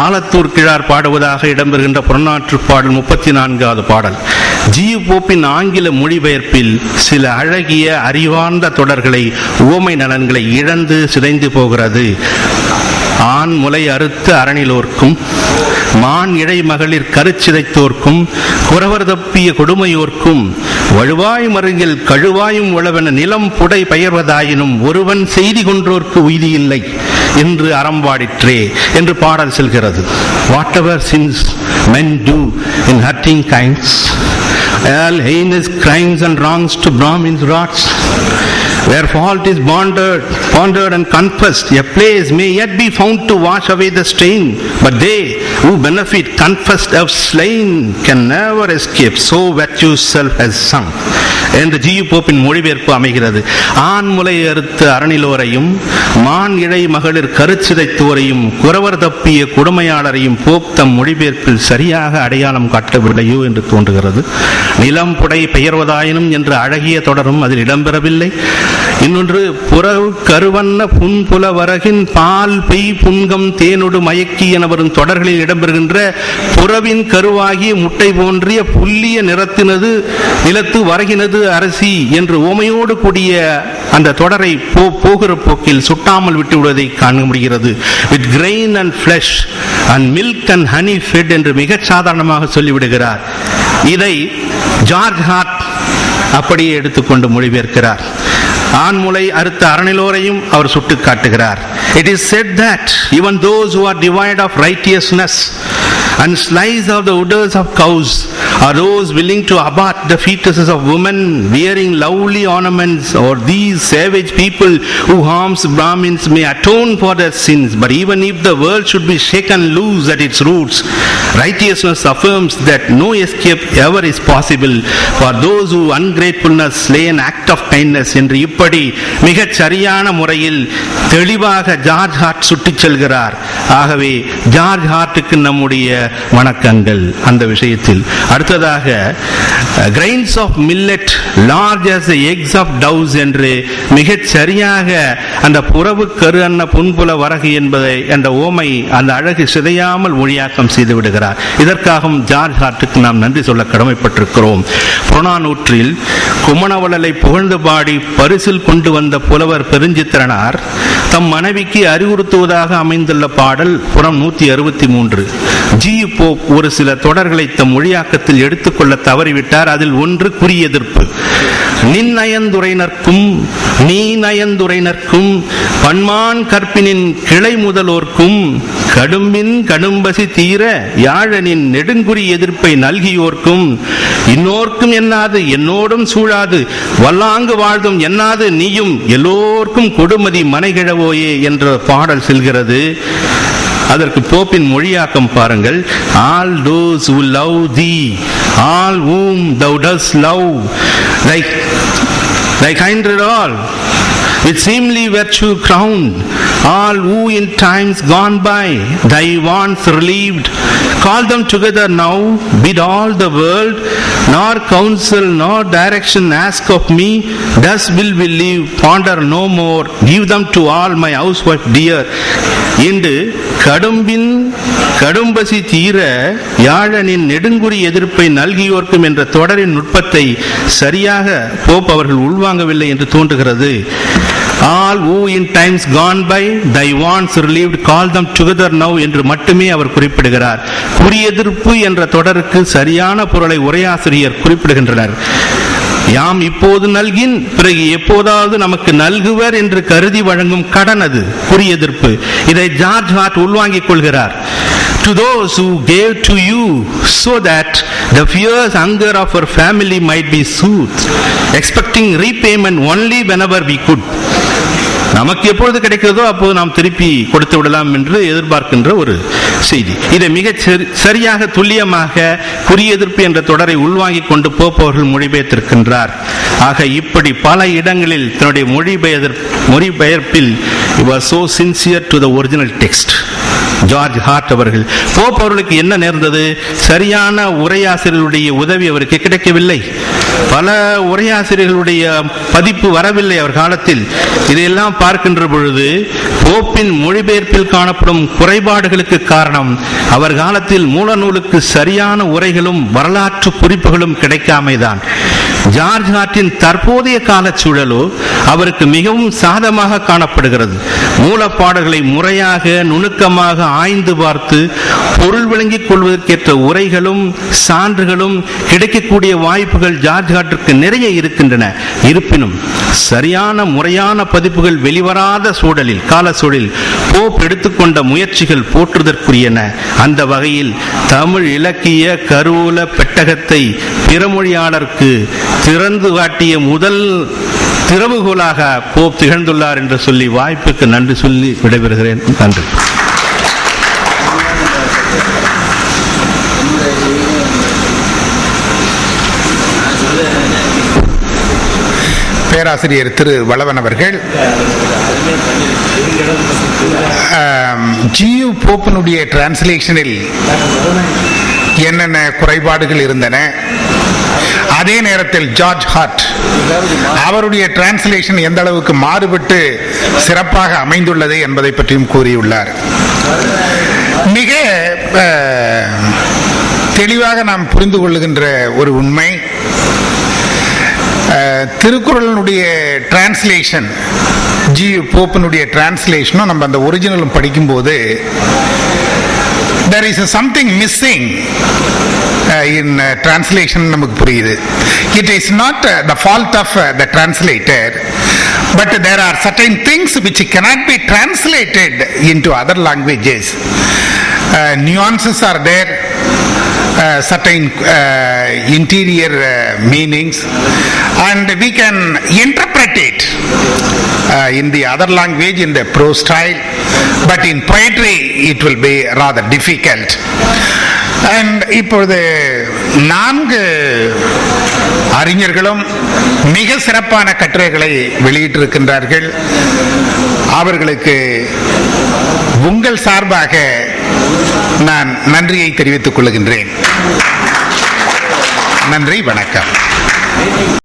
ஆலத்தூர் கிழார் பாடுவதாக இடம்பெறுகின்ற புறநாற்று பாடல் முப்பத்தி நான்காவது பாடல். ஜியு போப்பின் ஆங்கில மொழிபெயர்ப்பில் சில அழகிய அறிவார்ந்த தொடர்களை உவமை நலன்களை இழந்து சிதைந்து போகிறது. ஆண் முலை அறுத்து அரணிலோர்க்கும் மான் இழை மகளிர் கருச்சிதைத்தோர்க்கும் குறவர் தப்பிய கொடுமையோர்க்கும் வழுவாய் மருங்கில் கழுவாயும் உழவென நிலம் புடை பெயர்வதாயினும் ஒருவன் செய்தி கொன்றோர்க்கு உய்தி இல்லை என்று அறம்பாடிற்றே என்று பாடல் செல்கிறது whatever sins men do in hurting kinds all heinous crimes and wrongs to Brahmins rots. Where fault is pondered, pondered and confessed, a place may yet be found to wash away the stain. But they who benefit confessed have slain can never escape. So virtue self has sung. என்று G U போப்பின் மொழிபெயர்ப்பு அமைகிறது. ஆண் முலை அறுத்த அரணிலோரையும் மான் இழை மகளிர் கருச்சிதைத்தோரையும் குறவர் தப்பிய கொடுமையாளரையும் போப் தம் மொழிபெயர்ப்பில் சரியாக அடையாளம் காட்டவில்லையோ என்று தோன்றுகிறது. நிலம் புடை பெயர்வதாயினும் என்ற அழகிய தொடரும் அதில் இடம்பெறவில்லை. இன்னொன்று புறவு கருவண்ண புன்புல வரகின் பால் பெய் புன்கம் தேனொடு மயக்கி என வரும் தொடர்களில் இடம்பெறுகின்ற புறவின் கருவாகிய முட்டை போன்றிய புல்லிய நிறத்தினது நிலத்து வரகினது அரசி என்று ஓமையோடு கூடிய அந்த தொடரை போ போகிற போக்கில் சுட்டாமல் விட்டு விடுவதை காண முடிகிறது. With grain and flesh and milk and honey fed என்று மிகச் சாதாரணமாக சொல்லிவிடுகிறார். இதை ஜார்ஜ் ஹார்ட் அப்படியே எடுத்துக்கொண்டு மொழிபெயர்க்கிறார். ஆண்முலை அறுத்த அறநிலோரையும் அவர் சுட்டு காட்டுகிறார். It is said that even those who are devoid of righteousness and slice of the udders of cows are those willing to abort the fetuses of women wearing lovely ornaments or these savage people who harms Brahmins may atone for their sins but even if the world should be shaken loose at its roots righteousness affirms that no escape ever is possible for those who ungratefulness slay an act of kindness என்று இப்படி மிகச் சரியான முறையில் தெளிவாக George Hart சுட்டிச் செல்கிறார் ஆகவே George ஹார்ட்டுக்கு நம்முடைய வணக்கங்கள் அந்த விஷயத்தில். அடுத்ததாக grains of millet large as eggs of doves என்று மிகச் சரியாக அந்த புறவு கரு அன்ன புன்புல வரகு என்பதை அந்த ஓமை அந்த அழகு சிதையாமல் மொழியாக்கம் செய்து விடுகிறார். இதற்காகவும் ஜார்ஜ் ஹார்ட்டுக்கு நாம் நன்றி சொல்ல கடமைப்பட்டிருக்கிறோம். புறநானூற்றில் குமணவளலை புகழ்ந்து பாடி பரிசில் கொண்டு வந்த புலவர் பெருஞ்சித்திரனார் தம் மனைவிக்கு அறிவுறுத்துவதாக அமைந்துள்ள பாடல் புறம் நூத்தி அறுபத்தி மூன்று. ஜி. போப் ஒரு சில தொடர்களை தம் மொழியாக்கத்தில் எடுத்துக்கொள்ள தவறிவிட்டார். அதில் ஒன்று குறியெதிர்ப்பு. நின்னயந்துரைனர்க்கும் நீ நயந்துரைனர்க்கும் பன்மான் கற்பினின் கிளை முதலோர்க்கும் கடும்பின் கடும்பசி தீர யாழனின் நெடுங்குறி எதிர்ப்பை நல்கியோர்க்கும். இன்னோர்க்கும் என்னாது என்னோடும் சூழாது. வல்லாங்கு வாழ்தும் என்னாது நீயும் எல்லோர்க்கும் கொடுமதி மனைகிழவோயே என்ற பாடல் செல்கிறது. அதற்கு போப்பின் மொழியாக்கம் பாருங்கள் all those who love thee all whom thou dost love like like hundred all with seemly virtue crowned all who in times gone by thy wants relieved call them together now bid all the world nor counsel nor direction ask of me thus will we live ponder no more give them to all my housewife dear என்று கடும்பின் கடும்பசி தீர யாழனின் நெடுங்குறி எதிர்ப்பை நல்கியோர்க்கும் என்ற தொடரின் நுட்பத்தை சரியாக Pope அவர்கள் உள்வாங்கவில்லை என்று தோன்றுகிறது all who in times gone by thy ones relieved call them together now என்று மட்டுமே அவர் குறிப்பிடுகிறார் குறியெதிர்ப்பு என்ற தொடருக்கு சரியான பொருளை உரையாசிரியர் குறிப்பிடுகின்றனர் யாம் இப்போது நல்கின் பிறகு எப்போதாவது நமக்கு நல்குவர் என்று கருதி வழங்கும் கடன் அது குறியெதிர்ப்பு இதை ஜார்ஜ் ஹார்ட் உள்வாங்கிக் கொள்கிறார் to those who gave to you so that the fierce hunger of our family might be soothed, expecting repayment only whenever we could நமக்கு எப்பொழுது கிடைக்கிறதோ அப்போது நாம் திருப்பி கொடுத்து விடலாம் என்று எதிர்பார்க்கின்ற ஒரு செய்தி. இதை மிக சரியாக துல்லியமாக குறியெதிர்ப்பு என்ற தொடரை உள்வாங்கிக் கொண்டு போப்பவர்கள் மொழிபெயர்த்திருக்கின்றார். ஆக இப்படி பல இடங்களில் தன்னுடைய மொழிபெயர் மொழிபெயர்ப்பில் were so sincere to the original text George Hart அவர்கள் போப் அவர்களுக்கு என்ன நேர்ந்தது? சரியான உரையாசிரியருடைய உதவி அவருக்கு கிடைக்கவில்லை. பல உரையாசிரியர்களுடைய பதிப்பு வரவில்லை அவர் காலத்தில். இதையெல்லாம் பார்க்கின்ற பொழுது போப்பின் மொழிபெயர்ப்பில் காணப்படும் குறைபாடுகளுக்கு காரணம் அவர் காலத்தில் மூலநூலுக்கு சரியான உரைகளும் வரலாற்று குறிப்புகளும் கிடைக்காமைதான். ஜார்ஜ் ஹார்ட்டின் தற்போதைய கால சூழலோ அவருக்கு மிகவும் சாதமாக காணப்படுகிறது. மூலப்பாடல்களை முறையாக நுணுக்கமாக ஆய்ந்து பார்த்து பொருள் விளங்கிக் கொள்வதற்கேற்ற உரைகளும் சான்றுகளும் கிடைக்கக்கூடிய வாய்ப்புகள் ஜார்ஜ் காட்டிற்கு நிறைய இருக்கின்றன. இருப்பினும் சரியான முறையான பதிப்புகள் வெளிவராத சூழலில் கால சூழலில் போப் எடுத்துக்கொண்ட முயற்சிகள் போற்றுதற்குரியன. அந்த வகையில் தமிழ் இலக்கிய கருவூல பெட்டகத்தை பிறமொழியாளருக்கு திறந்து காட்டிய முதல் திறவுகோலாக போப் திகழ்ந்துள்ளார் என்று சொல்லி வாய்ப்புக்கு நன்றி சொல்லி விடைபெறுகிறேன். நன்றி. பேராசிரியர் திரு வளவன் அவர்கள் ஜியு போப்பனுடைய டிரான்ஸ்லேஷனில் என்னென்ன குறைபாடுகள் இருந்தன? அதே நேரத்தில் ஜார்ஜ் ஹார்ட் அவருடைய டிரான்ஸ்லேஷன் எந்த அளவுக்கு மாறுபட்டு சிறப்பாக அமைந்துள்ளது என்பதை பற்றியும் கூறியுள்ளார். மிக தெளிவாக நாம் புரிந்து கொள்ளுகின்ற ஒரு உண்மை. அஹ், திருக்குறளினுடைய டிரான்ஸ்லேஷன் ஜி. போப்பனுடைய டிரான்ஸ்லேஷனும் நம்ம அந்த ஒரிஜினலும் படிக்கும்போது there is something missing uh, in uh, translation நமக்கு புரியுது it is not uh, the fault of uh, the translator but there are certain things which cannot be translated into other languages uh, nuances are there uh, certain uh, interior uh, meanings and we can interpret it uh, in the other language in the prose style but in poetry it will be rather difficult. And இப்பொழுது நான்கு அறிஞர்களும் மிக சிறப்பான கட்டுரைகளை வெளியிட்டிருக்கின்றார்கள். அவர்களுக்கு உங்கள் சார்பாக நான் நன்றியை தெரிவித்துக் கொள்கின்றேன். நன்றி வணக்கம்.